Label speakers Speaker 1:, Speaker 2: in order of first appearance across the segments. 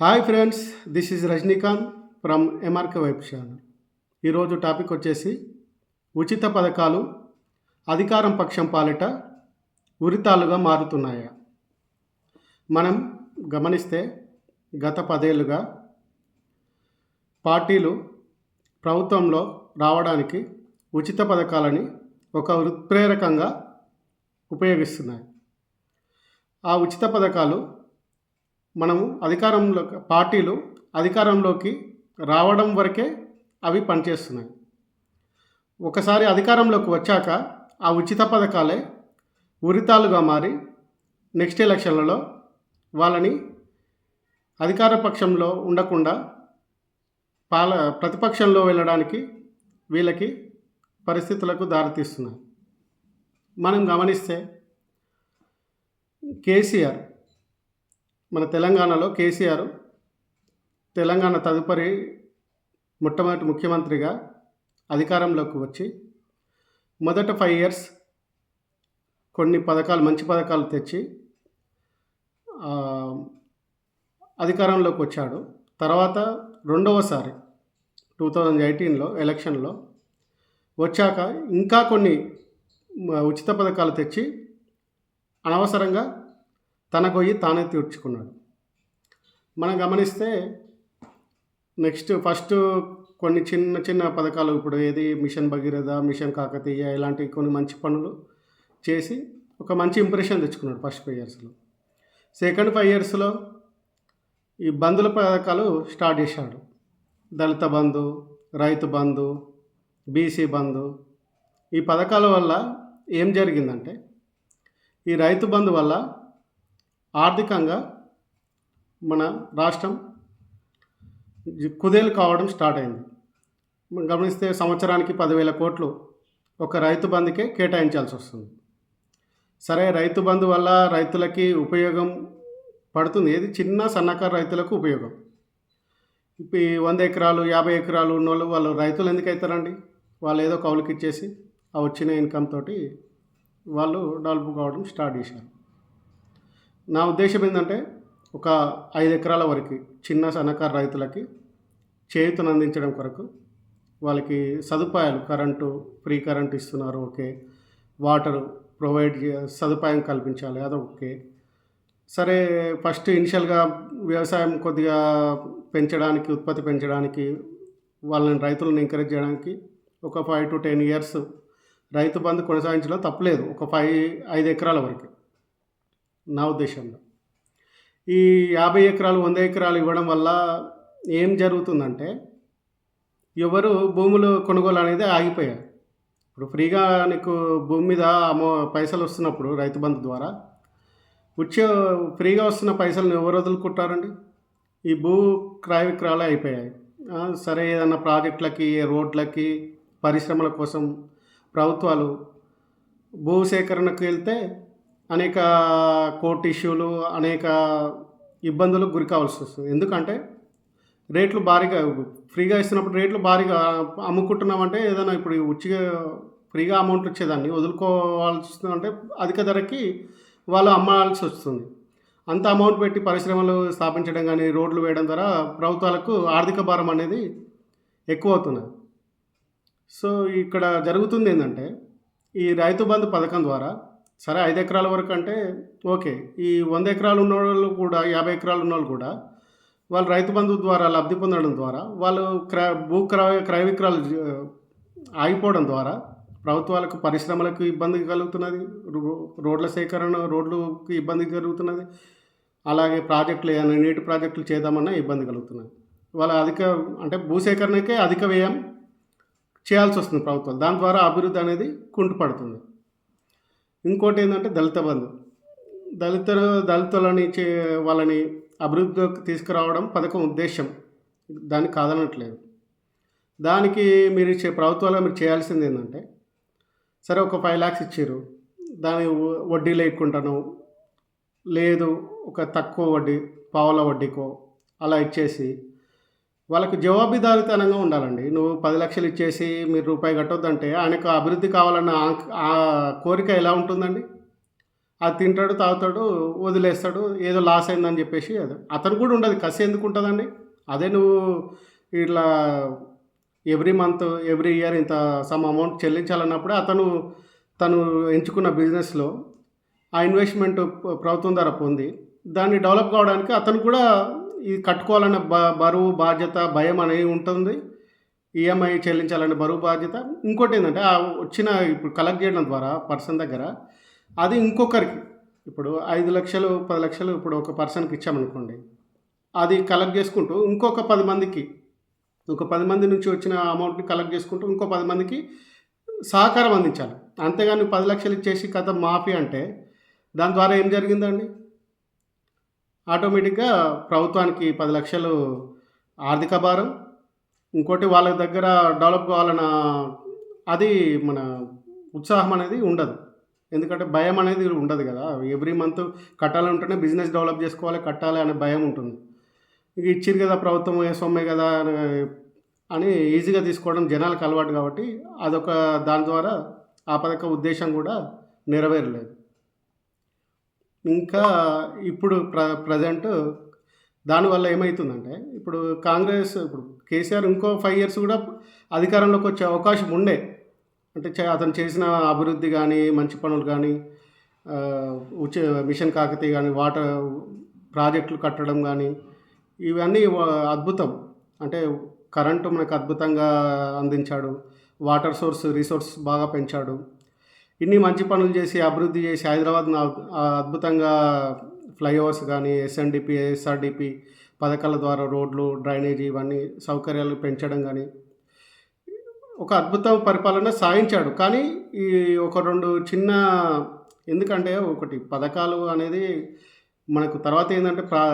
Speaker 1: Hi friends this is Rajinikanth from MRK vibe channel. ఈరోజు topic వచ్చేసి ఉచిత పథకాలు అధికారం పక్షం పాలిట ఉరితాలుగా మారుతున్నాయా? మనం గమనిస్తే గత పదేళ్ళుగా పార్టీలు ప్రభుత్వంలో రావడానికి ఉచిత పథకాలని ఒక ఉత్ప్రేరకంగా ఉపయోగిస్తున్నాయి. ఆ ఉచిత పథకాలు మనము అధికారంలో పార్టీలు అధికారంలోకి రావడం వరకే అవి పనిచేస్తున్నాయి. ఒకసారి అధికారంలోకి వచ్చాక ఆ ఉచిత పథకాలే ఉరితాలుగా మారి నెక్స్ట్ ఎలక్షన్లలో వాళ్ళని అధికార పక్షంలో ఉండకుండా పాల ప్రతిపక్షంలో వెళ్ళడానికి వీళ్ళకి పరిస్థితులకు దారితీస్తున్నాయి. మనం గమనిస్తే కేసీఆర్ మన తెలంగాణలో కేసీఆర్ తెలంగాణ తదుపరి మొట్టమొదటి ముఖ్యమంత్రిగా అధికారంలోకి వచ్చి మొదట ఫైవ్ ఇయర్స్ కొన్ని పథకాలు మంచి పథకాలు తెచ్చి అధికారంలోకి వచ్చాడు. తర్వాత రెండవసారి టూ థౌజండ్ ఎయిటీన్లో ఎలక్షన్లో వచ్చాక ఇంకా కొన్ని ఉచిత పథకాలు తెచ్చి అనవసరంగా తన గొయ్యి తానే తీర్చుకున్నాడు. మనం గమనిస్తే నెక్స్ట్ ఫస్ట్ కొన్ని చిన్న చిన్న పథకాలు ఇప్పుడు ఏది మిషన్ భగీరథ మిషన్ కాకతీయ ఇలాంటి కొన్ని మంచి పనులు చేసి ఒక మంచి ఇంప్రెషన్ తెచ్చుకున్నాడు ఫస్ట్ ఫైవ్ ఇయర్స్లో సెకండ్ ఫైవ్ ఇయర్స్లో ఈ బంధుల పథకాలు స్టార్ట్ చేశాడు. దళిత బంధు రైతు బంధు బీసీ బంధు. ఈ పథకాల వల్ల ఏం జరిగిందంటే ఈ రైతు బంధు వల్ల ఆర్థికంగా మన రాష్ట్రం కుదేలు కావడం స్టార్ట్ అయింది. మనం గమనిస్తే సంవత్సరానికి పదివేల కోట్లు ఒక రైతు బంధుకే కేటాయించాల్సి వస్తుంది. సరే రైతు బంధు వల్ల రైతులకి ఉపయోగం పడుతుంది. ఏది? చిన్న సన్నకారు రైతులకు ఉపయోగం. ఇప్పుడు ఈ వంద ఎకరాలు యాభై ఎకరాలు ఉన్నోళ్ళు వాళ్ళు రైతులు ఎందుకు అవుతారండి వాళ్ళు ఏదో కౌలుకి ఇచ్చేసి ఆ వచ్చిన ఇన్కమ్ తోటి వాళ్ళు డెవలప్ కావడం స్టార్ట్ చేశారు. నా ఉద్దేశం ఏంటంటే ఒక ఐదు ఎకరాల వరకు చిన్న సన్నకారు రైతులకి చేయూతను అందించడం కొరకు వాళ్ళకి సదుపాయాలు కరెంటు ఫ్రీ కరెంట్ ఇస్తున్నారు ఓకే. వాటర్ ప్రొవైడ్ సదుపాయం కల్పించాలి అది ఓకే. సరే ఫస్ట్ ఇనిషియల్గా వ్యవసాయం కొద్దిగా పెంచడానికి ఉత్పత్తి పెంచడానికి వాళ్ళని రైతులను ఎంకరేజ్ చేయడానికి ఒక five to ten years Rythu Bandhu కొనసాగించడం తప్పలేదు. ఒక ఫైవ్ ఐదు ఎకరాల వరకు. నా ఉద్దేశంలో. ఈ యాభై ఎకరాలు వంద ఎకరాలు ఇవ్వడం వల్ల ఏం జరుగుతుందంటే ఎవరు భూములు కొనుగోలు అనేది ఆగిపోయాయి ఇప్పుడు ఫ్రీగా నీకు భూమి మీద అమో పైసలు వస్తున్నప్పుడు రైతు బంధు ద్వారా వచ్చే ఫ్రీగా వస్తున్న పైసలను ఎవరు వదులుకుంటారండి? ఈ భూ క్రయ విక్రయాలు అయిపోయాయి. సరే ఏదన్నా ప్రాజెక్టులకి రోడ్లకి పరిశ్రమల కోసం ప్రభుత్వాలు భూ సేకరణకు వెళ్తే అనేక కోర్టు ఇష్యూలు అనేక ఇబ్బందులకు గురి కావాల్సి వస్తుంది. ఎందుకంటే రేట్లు భారీగా ఫ్రీగా ఇస్తున్నప్పుడు రేట్లు భారీగా అమ్ముకుంటున్నామంటే ఏదైనా ఇప్పుడు ఉచిగా ఫ్రీగా అమౌంట్ వచ్చేదాన్ని. వదులుకోవాల్సి వస్తుందంటే అధిక ధరకి వాళ్ళు అమ్మాల్సి వస్తుంది. అంత అమౌంట్ పెట్టి పరిశ్రమలు స్థాపించడం కానీ రోడ్లు వేయడం ద్వారా ప్రభుత్వాలకు ఆర్థిక భారం అనేది ఎక్కువ అవుతున్నది సో ఇక్కడ జరుగుతుంది ఏంటంటే ఈ రైతు బంధు పథకం ద్వారా సరే ఐదు ఎకరాల వరకు అంటే ఓకే. ఈ వంద ఎకరాలు ఉన్న వాళ్ళు కూడా యాభై ఎకరాలు ఉన్న వాళ్ళు కూడా వాళ్ళు రైతు బంధు ద్వారా లబ్ధి పొందడం ద్వారా వాళ్ళు క్రయ భూ క్రయ క్రయ విక్రయాలు ఆగిపోవడం ద్వారా ప్రభుత్వాలకు పరిశ్రమలకు ఇబ్బంది కలుగుతున్నది రో- రోడ్ల సేకరణ రోడ్లకు ఇబ్బంది కలుగుతున్నది అలాగే ప్రాజెక్టులు ఏమైనా నీటి ప్రాజెక్టులు చేద్దామన్నా ఇబ్బంది కలుగుతున్నది. వాళ్ళ అధిక అంటే భూసేకరణకే అధిక వ్యయం చేయాల్సి వస్తుంది ప్రభుత్వం దాని ద్వారా అభివృద్ధి అనేది కుంటుపడుతుంది. ఇంకోటి ఏంటంటే దళిత బంధు. దళిత దళితులని చే వాళ్ళని అభివృద్ధిలోకి తీసుకురావడం పథకం ఉద్దేశం దాన్ని కాదనట్లేదు. దానికి మీరు ఇచ్చే ప్రభుత్వాలు మీరు చేయాల్సింది ఏంటంటే సరే ఒక ఫైవ్ ల్యాక్స్ ఇచ్చారు దాని వడ్డీ లేకుండాను లేదు ఒక తక్కువ వడ్డీ పావుల వడ్డీకో అలా ఇచ్చేసి వాళ్ళకు జవాబుదారితనంగా ఉండాలండి. నువ్వు పది లక్షలు ఇచ్చేసి మీరు రూపాయి కట్టొద్దంటే ఆయనకు అభివృద్ధి కావాలన్న ఆ- కోరిక ఎలా ఉంటుందండి? అది తింటాడు తాగుతాడు వదిలేస్తాడు ఏదో లాస్ అయిందని చెప్పేసి అది. అతను కూడా ఉండదు కసి ఎందుకు ఉంటుందండి? అదే నువ్వు ఇట్లా ఎవ్రీ మంత్ ఎవ్రీ ఇయర్ ఇంత సమ్ అమౌంట్ చెల్లించాలన్నప్పుడు అతను తను ఎంచుకున్న బిజినెస్లో ఆ ఇన్వెస్ట్మెంట్ ప్రభుత్వం ద్వారా పొంది దాన్ని డెవలప్ కావడానికి అతను కూడా ఇది కట్టుకోవాలన్న బ బరువు బాధ్యత భయం అనేది ఉంటుంది. ఈఎంఐ చెల్లించాలనే బరువు బాధ్యత. ఇంకోటి ఏంటంటే ఆ వచ్చిన ఇప్పుడు కలెక్ట్ చేయడం ద్వారా పర్సన్ దగ్గర అది ఇంకొకరికి ఇప్పుడు ఐదు లక్షలు పది లక్షలు ఇప్పుడు ఒక పర్సన్కి ఇచ్చామనుకోండి అది కలెక్ట్ చేసుకుంటూ ఇంకొక పది మందికి ఒక పది మంది నుంచి వచ్చిన అమౌంట్ని కలెక్ట్ చేసుకుంటూ ఇంకో పది మందికి సహకారం అందించాలి. అంతేగాని పది లక్షలు ఇచ్చేసి కథ మాఫీ అంటే దాని ద్వారా ఏం జరిగిందండి? ఆటోమేటిక్గా ప్రభుత్వానికి పది లక్షలు ఆర్థిక భారం. ఇంకోటి వాళ్ళ దగ్గర డెవలప్ కావాలన్న అది మన ఉత్సాహం అనేది ఉండదు. ఎందుకంటే భయం అనేది ఉండదు కదా. ఎవ్రీ మంత్ కట్టాలంటేనే బిజినెస్ డెవలప్ చేసుకోవాలి కట్టాలి అనే భయం ఉంటుంది. ఇక ఇచ్చింది కదా ప్రభుత్వం ఏ సొమ్మే కదా అని- అని ఈజీగా తీసుకోవడం జనాలకు అలవాటు కాబట్టి అదొక దాని ద్వారా ఆ పథక ఉద్దేశం కూడా నెరవేరలేదు. ఇంకా ఇప్పుడు ప్ర ప్రజెంట్ దానివల్ల ఏమవుతుందంటే ఇప్పుడు కాంగ్రెస్ ఇప్పుడు కేసీఆర్ ఇంకో ఫైవ్ ఇయర్స్ కూడా అధికారంలోకి వచ్చే అవకాశం ఉండే. అంటే చే- అతను చేసిన అభివృద్ధి కానీ మంచి పనులు కానీ ఉచ మిషన్ కాకతీయ కానీ వాటర్ ప్రాజెక్టులు కట్టడం కానీ ఇవన్నీ అద్భుతం. అంటే కరెంటు మనకు అద్భుతంగా అందించాడు. వాటర్ సోర్స్ రిసోర్స్ బాగా పెంచాడు. ఇన్ని మంచి పనులు చేసి అభివృద్ధి చేసి హైదరాబాద్ అద్భుతంగా ఫ్లైఓవర్స్ కానీ ఎస్ఎన్డిపి ఎస్ఆర్డిపి పథకాల ద్వారా రోడ్లు డ్రైనేజీ ఇవన్నీ సౌకర్యాలు పెంచడం కానీ ఒక అద్భుతం పరిపాలన సాధించాడు. కానీ ఈ ఒక రెండు చిన్న ఎందుకంటే ఒకటి పథకాలు అనేది మనకు తర్వాత ఏంటంటే ప్రా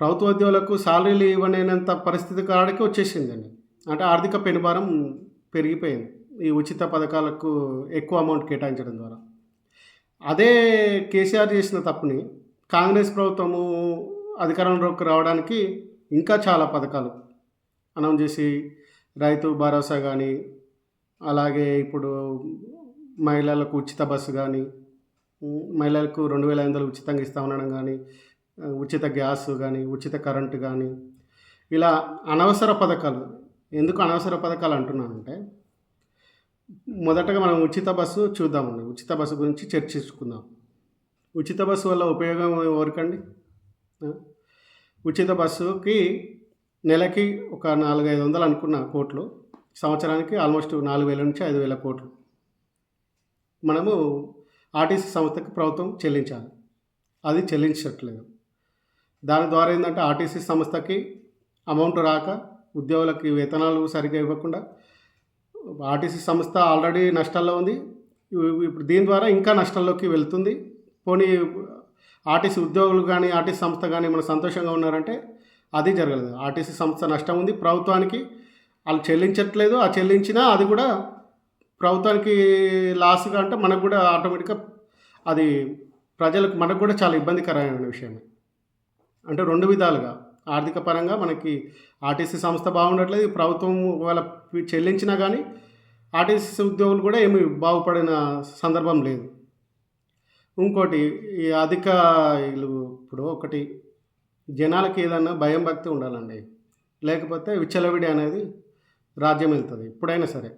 Speaker 1: ప్రభుత్వ ఉద్యోగులకు సాలరీలు ఇవ్వలేనంత పరిస్థితి కాడికి వచ్చేసిందండి. అంటే ఆర్థిక పెనుభారం పెరిగిపోయింది. ఈ ఉచిత పథకాలకు ఎక్కువ అమౌంట్ కేటాయించడం ద్వారా. అదే కేసీఆర్ చేసిన తప్పుని కాంగ్రెస్ ప్రభుత్వము అధికారంలోకి రావడానికి ఇంకా చాలా పథకాలు అనౌన్స్ చేసి రైతు భరోసా కానీ అలాగే ఇప్పుడు మహిళలకు ఉచిత బస్సు కానీ మహిళలకు రెండు వేల ఐదు వందలు ఉచితంగా ఇస్తా ఉండడం కానీ ఉచిత గ్యాస్ కానీ ఉచిత కరెంటు కానీ ఇలా అనవసర పథకాలు. ఎందుకు అనవసర పథకాలు అంటున్నానంటే మొదటగా మనం ఉచిత బస్సు చూద్దామండి. ఉచిత బస్సు గురించి చర్చించుకుందాం ఉచిత బస్సు వల్ల ఉపయోగం ఎవరికండి? ఉచిత బస్సుకి నెలకి ఒక నాలుగు ఐదు వందలు అనుకున్న కోట్లు సంవత్సరానికి ఆల్మోస్ట్ నాలుగు వేల నుంచి ఐదు వేల కోట్లు. మనము ఆర్టీసీ సంస్థకి ప్రభుత్వం చెల్లించాలి. అది చెల్లించట్లేదు. దాని ద్వారా ఏంటంటే ఆర్టీసీ సంస్థకి అమౌంట్ రాక ఉద్యోగులకి వేతనాలు సరిగ్గా ఇవ్వకుండా ఆర్టీసీ సంస్థ ఆల్రెడీ నష్టాల్లో ఉంది. ఇప్పుడు దీని ద్వారా ఇంకా నష్టాల్లోకి వెళ్తుంది. పోనీ ఆర్టీసీ ఉద్యోగులు కానీ ఆర్టీసీ సంస్థ కానీ మన సంతోషంగా ఉన్నారంటే అది జరగలేదు. ఆర్టీసీ సంస్థ నష్టం ఉంది. ప్రభుత్వానికి వాళ్ళు చెల్లించట్లేదు. ఆ చెల్లించినా అది కూడా ప్రభుత్వానికి లాస్గా అంటే మనకు కూడా ఆటోమేటిక్గా అది ప్రజలకు మనకు కూడా చాలా ఇబ్బందికరమైన విషయమే. అంటే రెండు విధాలుగా. ఆర్థిక పరంగా మనకి ఆర్టీసీ సంస్థ బాగుండట్లేదు ప్రభుత్వం ఒకవేళ చెల్లించినా కానీ ఆర్టీసీ ఉద్యోగులు కూడా ఏమి బాగుపడిన సందర్భం లేదు. ఇంకోటి ఈ అధిక ఇప్పుడు ఒకటి జనాలకి ఏదన్నా భయం భక్తి ఉండాలండి. లేకపోతే విచ్చలవిడి అనేది రాజ్యం వెళ్తుంది. ఎప్పుడైనా సరే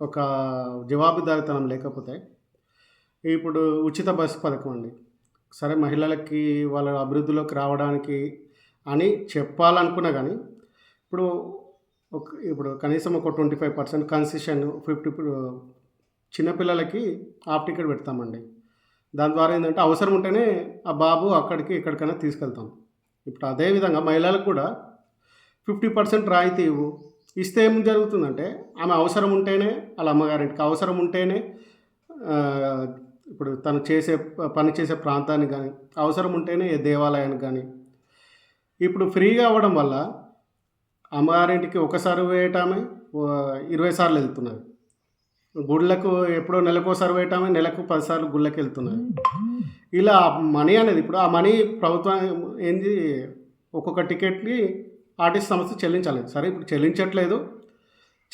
Speaker 1: ఒక జవాబుదారితనం లేకపోతే ఇప్పుడు ఉచిత బస్సు పథకం అండి. సరే మహిళలకి వాళ్ళ అభివృద్ధిలోకి రావడానికి అని చెప్పాలనుకున్నా కానీ ఇప్పుడు ఒక ఇప్పుడు కనీసం ఒక twenty five percent concession fifty చిన్నపిల్లలకి హాఫ్ టికెట్ పెడతామండి. దాని ద్వారా ఏంటంటే అవసరం ఉంటేనే ఆ బాబు అక్కడికి ఎక్కడికైనా తీసుకెళ్తాం. ఇప్పుడు అదేవిధంగా మహిళలకు కూడా ఫిఫ్టీ పర్సెంట్ రాయితీ ఇవ్వు ఇస్తే ఏం జరుగుతుందంటే ఆమె అవసరం ఉంటేనే వాళ్ళ అమ్మగారింటికి అవసరం ఉంటేనే ఇప్పుడు తను చేసే పని చేసే ప్రాంతానికి కానీ అవసరం ఉంటేనే ఏ దేవాలయానికి కానీ ఇప్పుడు ఫ్రీగా అవ్వడం వల్ల అమ్మగారింటికి ఒకసారి వేయటమే ఇరవై సార్లు వెళ్తున్నది. గుళ్ళకు ఎప్పుడో నెలకోసారి వేయటమే నెలకు పదిసార్లు గుళ్ళకి వెళ్తున్నది. ఇలా మనీ అనేది ఇప్పుడు ఆ మనీ ప్రభుత్వం ఏంది ఒక్కొక్క టికెట్ని ఆర్టిస్ట్ సంస్థ చెల్లించాలి సరే ఇప్పుడు చెల్లించట్లేదు.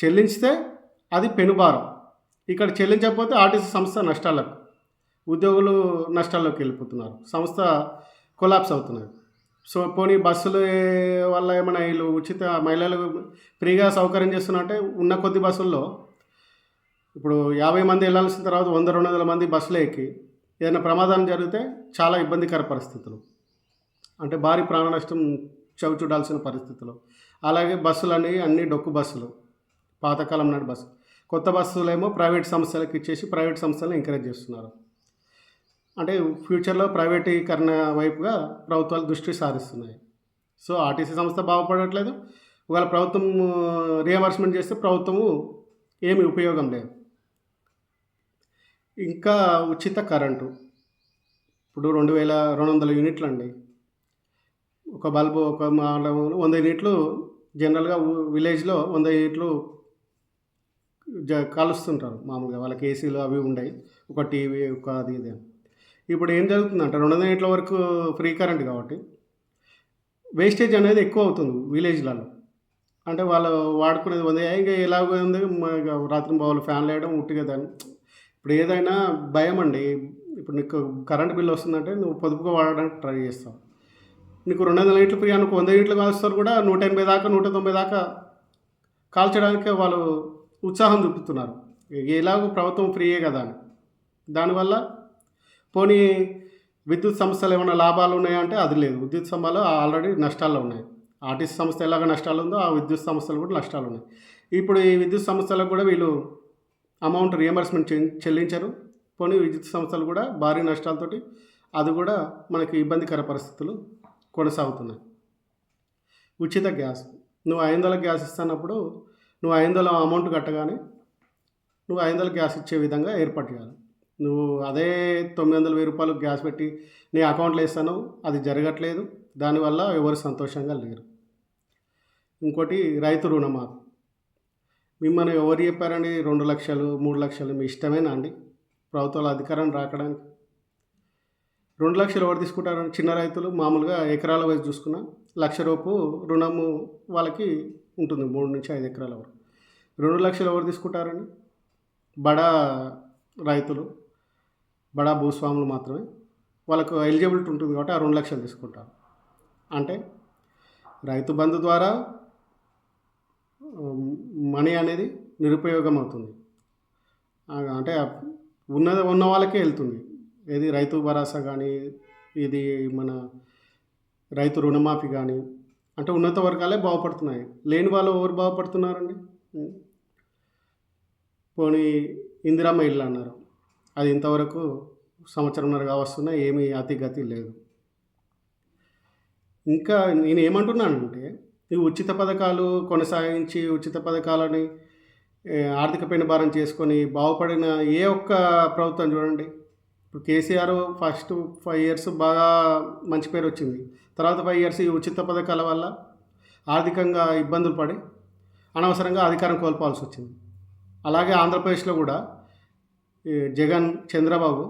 Speaker 1: చెల్లించితే అది పెనుభారం. ఇక్కడ చెల్లించకపోతే ఆర్టీసీ సంస్థ నష్టాలకు ఉద్యోగులు నష్టాల్లోకి వెళ్ళిపోతున్నారు. సంస్థ కొలాప్స్ అవుతున్నది. సో పోనీ బస్సులు వల్ల ఏమైనా వీళ్ళు ఉచిత మహిళలు ఫ్రీగా సౌకర్యం చేస్తున్నట్టే ఉన్న కొద్ది బస్సుల్లో ఇప్పుడు యాభై మంది వెళ్ళాల్సిన తర్వాత వంద రెండు వందల మంది బస్సులో ఎక్కి ఏదైనా ప్రమాదం జరిగితే చాలా ఇబ్బందికర పరిస్థితులు. అంటే భారీ ప్రాణ నష్టం చవి చూడాల్సిన పరిస్థితులు. అలాగే బస్సులు అనేవి అన్ని డొక్కు బస్సులు. పాతకాలం నాటి బస్సు. కొత్త బస్సులేమో ప్రైవేట్ సంస్థలకు ఇచ్చేసి ప్రైవేట్ సంస్థలను ఎంకరేజ్ చేస్తున్నారు. అంటే ఫ్యూచర్లో ప్రైవేటీకరణ వైపుగా ప్రభుత్వాలు దృష్టి సారిస్తున్నాయి. సో ఆర్టీసీ సంస్థ బాగుపడట్లేదు. ఒకవేళ ప్రభుత్వం రియంబర్స్మెంట్ చేస్తే ప్రభుత్వము ఏమి ఉపయోగం లేదు. ఇంకా ఉచిత కరెంటు. ఇప్పుడు రెండు వేల రెండు వందల యూనిట్లు అండి. ఒక బల్బు ఒక వంద యూనిట్లు జనరల్గా విలేజ్లో వంద యూనిట్లు జ కాలుస్తుంటారు. మామూలుగా వాళ్ళకి ఏసీలు అవి ఉండయి. ఒక టీవీ ఒక అది ఇది అని. ఇప్పుడు ఏం జరుగుతుందంటే రెండు వందల యూనిట్ల వరకు ఫ్రీ కరెంట్ కాబట్టి వేస్టేజ్ అనేది ఎక్కువ అవుతుంది విలేజ్లలో. అంటే వాళ్ళు వాడుకునేది ఉంది. ఇంకా ఎలాగో ఉంది. ఇక రాత్రి బావులు ఫ్యాన్లు వేయడం ఉట్టిగా దాన్ని ఇప్పుడు ఏదైనా భయం అండి. ఇప్పుడు నీకు కరెంట్ బిల్ వస్తుందంటే నువ్వు పొదుపుగా వాడడానికి ట్రై చేస్తావు. నీకు రెండు వందల యూనిట్లు ఫ్రీ అనుకో వంద యూనిట్లు కాల్స్తారు కూడా నూట ఎనభై దాకా నూట తొంభై దాకా కాల్చడానికి వాళ్ళు ఉత్సాహం చూపుతున్నారు ఎలాగో ప్రభుత్వం ఫ్రీయే కదా అని. దానివల్ల పోనీ విద్యుత్ సంస్థలు ఏమైనా లాభాలు ఉన్నాయా అంటే అది లేదు. విద్యుత్ సంస్థలు ఆల్రెడీ నష్టాల్లో ఉన్నాయి. ఆర్టీసీ సంస్థ ఎలాగ నష్టాలు ఉందో ఆ విద్యుత్ సంస్థలు కూడా నష్టాలు ఉన్నాయి. ఇప్పుడు ఈ విద్యుత్ సంస్థలకు కూడా వీళ్ళు అమౌంట్ రియంబర్స్మెంట్ చెల్లించరు. పోనీ విద్యుత్ సంస్థలు కూడా భారీ నష్టాలతోటి అది కూడా మనకి ఇబ్బందికర పరిస్థితులు కొనసాగుతున్నాయి. ఉచిత గ్యాస్. నువ్వు ఐదు వందల గ్యాస్ ఇస్తున్నప్పుడు నువ్వు ఐదు వందల అమౌంట్ కట్టగానే నువ్వు ఐదు వందల గ్యాస్ ఇచ్చే విధంగా ఏర్పాటు చేయాలి. నువ్వు అదే తొమ్మిది వందల వెయ్యి రూపాయలు గ్యాస్ పెట్టి నీ అకౌంట్లో వేస్తాను అది జరగట్లేదు. దానివల్ల ఎవరు సంతోషంగా లేరు. ఇంకోటి రైతు రుణమాఫీ మిమ్మల్ని ఎవరు చెప్పారండి? రెండు లక్షలు మూడు లక్షలు మీ ఇష్టమేనా అండి? ప్రభుత్వాల అధికారం రాకడానికి. రెండు లక్షలు ఎవరు తీసుకుంటారని చిన్న రైతులు మామూలుగా ఎకరాల వయసు చూసుకున్న లక్ష రూపు రుణము వాళ్ళకి ఉంటుంది మూడు నుంచి ఐదు ఎకరాల వరకు. రెండు లక్షలు ఎవరు తీసుకుంటారని బడా రైతులు. బడా భూస్వాములు మాత్రమే వాళ్ళకు ఎలిజిబిలిటీ ఉంటుంది కాబట్టి ఆ రెండు లక్షలు తీసుకుంటారు. అంటే రైతు బంధు ద్వారా మనీ అనేది నిరుపయోగం అవుతుంది. అంటే ఉన్నది ఉన్న వాళ్ళకే వెళ్తుంది. ఏది రైతు భరోసా కానీ ఇది మన రైతు రుణమాఫీ కానీ అంటే ఉన్నత వర్గాలే బాగుపడుతున్నాయి. లేని వాళ్ళు ఎవరు బాగుపడుతున్నారండి? పోనీ ఇందిరమ్మ ఇల్లు అన్నారు. అది ఇంతవరకు సంవత్సరంన్నరగా వస్తున్నా ఏమీ అతిగతి లేదు. ఇంకా నేను ఏమంటున్నానంటే ఈ ఉచిత పథకాలు కొనసాగించి ఉచిత పథకాలని ఆర్థిక ఆర్థిక భారం చేసుకొని బాగుపడిన ఏ ఒక్క ప్రభుత్వం చూడండి. ఇప్పుడు కేసీఆర్ ఫస్ట్ ఫైవ్ ఇయర్స్ బాగా మంచి పేరు వచ్చింది. తర్వాత ఫైవ్ ఇయర్స్ ఈ ఉచిత పథకాల వల్ల ఆర్థికంగా ఇబ్బందులు పడి అనవసరంగా అధికారం కోల్పోవాల్సి వచ్చింది. అలాగే ఆంధ్రప్రదేశ్లో కూడా జగన్ చంద్రబాబు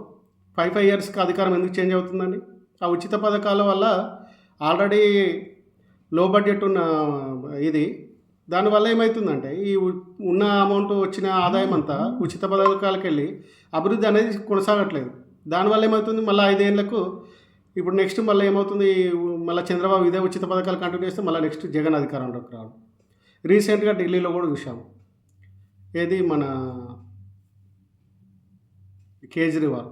Speaker 1: ఫైవ్ ఫైవ్ ఇయర్స్కి అధికారం ఎందుకు చేంజ్ అవుతుందండి? ఆ ఉచిత పథకాల వల్ల ఆల్రెడీ లో బడ్జెట్ ఉన్న ఇది దానివల్ల ఏమవుతుందంటే ఈ ఉన్న అమౌంట్ వచ్చిన ఆదాయం అంతా ఉచిత పథకాలకు వెళ్ళి అభివృద్ధి అనేది కొనసాగట్లేదు. దానివల్ల ఏమవుతుంది? మళ్ళీ ఐదేళ్ళకు ఇప్పుడు నెక్స్ట్ మళ్ళీ ఏమవుతుంది? మళ్ళీ చంద్రబాబు ఇదే ఉచిత పథకాలు కంటిన్యూ చేస్తే మళ్ళీ నెక్స్ట్ జగన్ అధికారంలోకి రావడం రీసెంట్గా ఢిల్లీలో కూడా చూసాము ఏది? మన కేజ్రీవాల్.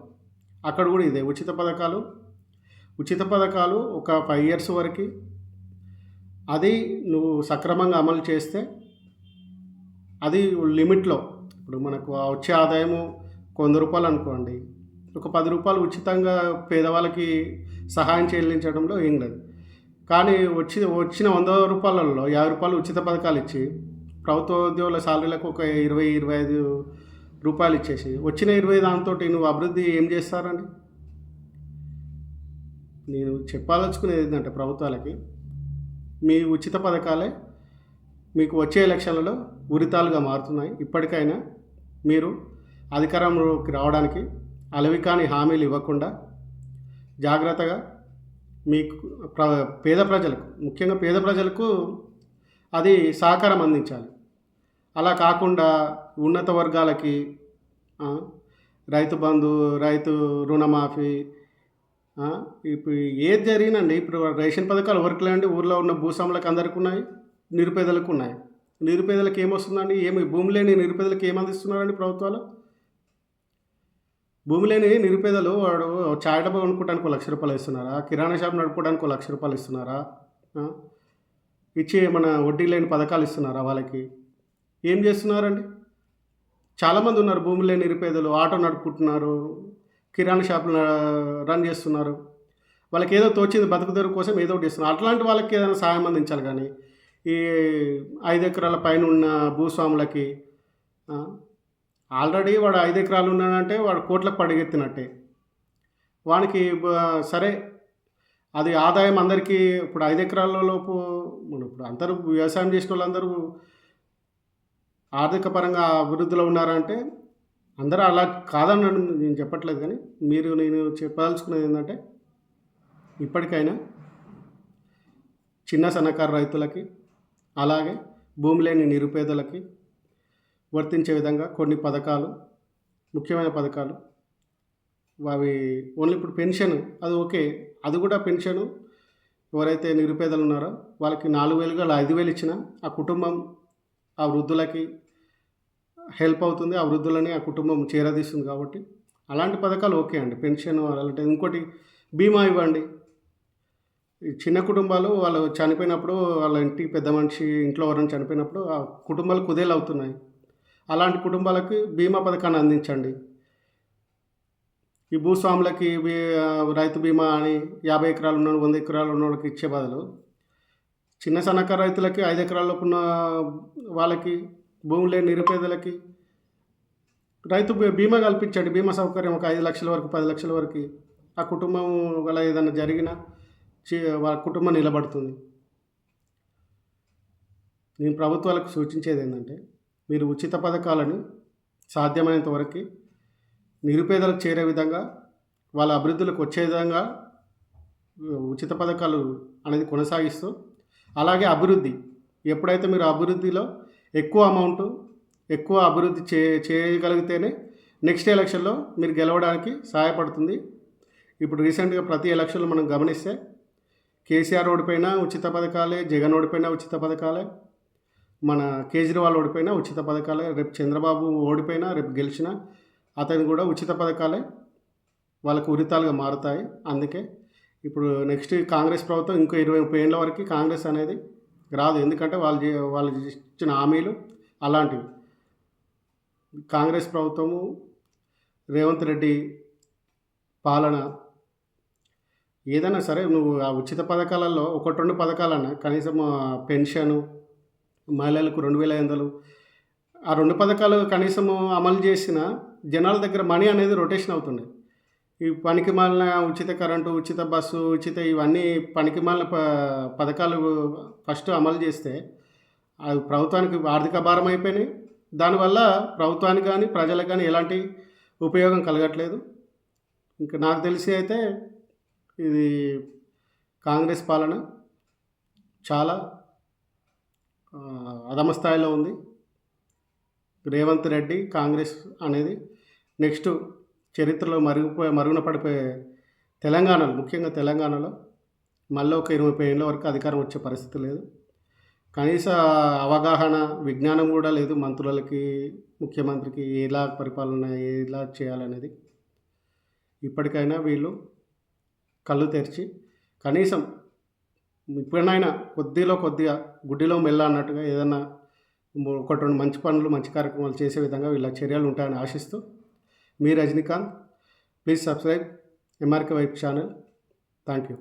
Speaker 1: అక్కడ కూడా ఇదే ఉచిత పథకాలు ఉచిత పథకాలు ఒక ఫైవ్ ఇయర్స్ వరకు. అది నువ్వు సక్రమంగా అమలు చేస్తే అది లిమిట్లో. ఇప్పుడు మనకు వచ్చే ఆదాయము వంద రూపాయలు అనుకోండి. ఒక పది రూపాయలు ఉచితంగా పేదవాళ్ళకి సహాయం చెల్లించడంలో ఏం లేదు. కానీ వచ్చి వచ్చిన వంద రూపాయలలో యాభై రూపాయలు ఉచిత పథకాలు ఇచ్చి ప్రభుత్వ ఉద్యోగుల శాలరీలకు ఒక ఇరవై ఇరవై ఐదు రూపాయలు ఇచ్చేసి. వచ్చిన ఇరవై దాంతో నువ్వు అభివృద్ధి ఏం చేస్తారండి? నేను చెప్పాలనుకునేది ఏంటంటే ప్రభుత్వాలకి మీ ఉచిత పథకాలే మీకు వచ్చే ఎలక్షన్లలో ఉరితాలుగా మారుతున్నాయి. ఇప్పటికైనా మీరు అధికారంలోకి రావడానికి అలవికాని హామీలు ఇవ్వకుండా జాగ్రత్తగా మీకు ప్ర పేద ప్రజలకు ముఖ్యంగా పేద ప్రజలకు అది సహకారం అందించాలి. అలా కాకుండా ఉన్నత వర్గాలకి రైతు బంధు రైతు రుణమాఫీ ఇప్పుడు ఏది జరిగినండి? ఇప్పుడు రేషన్ పథకాలు ఎవరికి లేండి ఊర్లో ఉన్న భూస్వాములకు అందరికీ ఉన్నాయి నిరుపేదలకు ఉన్నాయి. నిరుపేదలకు ఏమొస్తుందండి ఏమి భూమి లేని నిరుపేదలకు ఏమందిస్తున్నారండి ప్రభుత్వాలు? భూమి లేని నిరుపేదలు వాడు చాయ్ డబ్బా కొనుక్కోవడానికి ఒక లక్ష రూపాయలు ఇస్తున్నారా? కిరాణా షాప్ నడుపుకోవడానికి ఒక లక్ష రూపాయలు ఇస్తున్నారా? ఇచ్చి ఏమైనా వడ్డీ లేని పథకాలు ఇస్తున్నారా వాళ్ళకి? ఏం చేస్తున్నారండి? చాలామంది ఉన్నారు భూమి లేని నిరుపేదలు ఆటో నడుపుకుంటున్నారు కిరాణా షాపులు రన్ చేస్తున్నారు. వాళ్ళకి ఏదో తోచింది బతుకుదెరువు కోసం ఏదో ఒకటి ఇస్తున్నారు అట్లాంటి వాళ్ళకి ఏదైనా సహాయం అందించాలి కానీ ఈ ఐదు ఎకరాల పైన ఉన్న భూస్వాములకి ఆల్రెడీ వాడు ఐదు ఎకరాలు ఉన్నాడంటే వాడు కోట్లకు పడిగెత్తినట్టే. వానికి సరే అది ఆదాయం అందరికీ ఇప్పుడు ఐదు ఎకరాల లోపు ఇప్పుడు అందరూ వ్యవసాయం చేసిన వాళ్ళందరూ ఆర్థిక పరంగా అభివృద్ధిలో ఉన్నారంటే అందరూ అలా కాదని నేను చెప్పట్లేదు కానీ మీరు నేను చెప్పదలుచుకున్నది ఏంటంటే ఇప్పటికైనా చిన్న సన్నకారు రైతులకి అలాగే భూమి లేని నిరుపేదలకి వర్తించే విధంగా కొన్ని పథకాలు ముఖ్యమైన పథకాలు. అవి ఓన్లీ ఇప్పుడు పెన్షన్ అది ఓకే. అది కూడా పెన్షన్ ఎవరైతే నిరుపేదలు ఉన్నారో వాళ్ళకి నాలుగు వేలుగా అలా ఐదు వేలు ఇచ్చినా ఆ కుటుంబం ఆ వృద్ధులకి హెల్ప్ అవుతుంది ఆ వృద్ధులని ఆ కుటుంబం చేరదీస్తుంది కాబట్టి. అలాంటి పథకాలు ఓకే అండి. పెన్షన్ అలాంటి ఇంకోటి బీమా ఇవ్వండి. ఈ చిన్న కుటుంబాలు వాళ్ళు చనిపోయినప్పుడు వాళ్ళ ఇంటి పెద్ద మనిషి ఇంట్లో ఎవరైనా చనిపోయినప్పుడు ఆ కుటుంబాలు కుదేలు అవుతున్నాయి. అలాంటి కుటుంబాలకి బీమా పథకాన్ని అందించండి. ఈ భూస్వాములకి రైతు బీమా అని యాభై ఎకరాలు ఉన్న వంద ఎకరాలు ఉన్నోడికి ఇచ్చే బదులు చిన్న సన్నకారు రైతులకి ఐదు ఎకరాల్లోపు ఉన్న వాళ్ళకి భూమి లేని నిరుపేదలకి రైతు బీమా కల్పించండి. బీమా సౌకర్యం ఒక ఐదు లక్షల వరకు పది లక్షల వరకు ఆ కుటుంబం వల్ల ఏదైనా జరిగినా వాళ్ళ కుటుంబం నిలబడుతుంది. నేను ప్రభుత్వాలకు సూచించేది ఏంటంటే మీరు ఉచిత పథకాలని సాధ్యమైనంత వరకు నిరుపేదలకు చేరే విధంగా వాళ్ళ అభివృద్ధిలోకి వచ్చే విధంగా ఉచిత పథకాలు అనేది కొనసాగిస్తూ అలాగే అభివృద్ధి. ఎప్పుడైతే మీరు అభివృద్ధిలో ఎక్కువ అమౌంట్ ఎక్కువ అభివృద్ధి చే చేయగలిగితేనే నెక్స్ట్ ఎలక్షన్లో మీరు గెలవడానికి సహాయపడుతుంది. ఇప్పుడు రీసెంట్గా ప్రతి ఎలక్షన్లో మనం గమనిస్తే కేసీఆర్ ఓడిపోయినా ఉచిత పథకాలే జగన్ ఓడిపోయినా ఉచిత పథకాలే మన కేజ్రీవాల్ ఓడిపోయినా ఉచిత పథకాలే రేపు చంద్రబాబు ఓడిపోయినా రేపు గెలిచినా అతను కూడా ఉచిత పథకాలే వాళ్ళకు ఉరితాలుగా మారుతాయి. అందుకే ఇప్పుడు నెక్స్ట్ కాంగ్రెస్ ప్రభుత్వం ఇంకో ఇరవై ముప్పై ఏళ్ళ వరకు కాంగ్రెస్ అనేది రాదు. ఎందుకంటే వాళ్ళు వాళ్ళు ఇచ్చిన హామీలు అలాంటివి. కాంగ్రెస్ ప్రభుత్వము రేవంత్ రెడ్డి పాలన ఏదైనా సరే నువ్వు ఆ ఉచిత పథకాలలో ఒకటి రెండు పథకాలన్నా కనీసం పెన్షను మహిళలకు రెండు వేల ఐదు వందలు ఆ రెండు పథకాలు కనీసం అమలు చేసిన జనాల దగ్గర మనీ అనేది రొటేషన్ అవుతుంది. ఈ పనికి మాలిన ఉచిత కరెంటు ఉచిత బస్సు ఉచిత ఇవన్నీ పనికి మాలిన ప పథకాలు ఫస్ట్ అమలు చేస్తే అవి ప్రభుత్వానికి ఆర్థిక భారం అయిపోయినాయి. దానివల్ల ప్రభుత్వానికి కానీ ప్రజలకు కానీ ఎలాంటి ఉపయోగం కలగట్లేదు. ఇంకా నాకు తెలిసి అయితే ఇది కాంగ్రెస్ పాలన చాలా ఆ, అధమ స్థాయిలో ఉంది. రేవంత్ రెడ్డి కాంగ్రెస్ అనేది నెక్స్ట్ చరిత్రలో మరుగుపోయే మరుగున పడిపోయే తెలంగాణలో ముఖ్యంగా తెలంగాణలో మళ్ళీ ఒక ఇరవై ఏళ్ళ వరకు అధికారం వచ్చే పరిస్థితి లేదు. కనీస అవగాహన విజ్ఞానం కూడా లేదు మంత్రులకి ముఖ్యమంత్రికి ఎలా పరిపాలన ఎలా చేయాలనేది. ఇప్పటికైనా వీళ్ళు కళ్ళు తెరిచి కనీసం ఇప్పుడైనా కొద్దిలో కొద్దిగా గుడ్డిలో మెల్ల అన్నట్టుగా ఏదైనా ఒకటి రెండు మంచి పనులు మంచి కార్యక్రమాలు చేసే విధంగా వీళ్ళ చర్యలు ఉంటాయని ఆశిస్తూ మీ Rajinikanth please subscribe MRK vibe channel thank you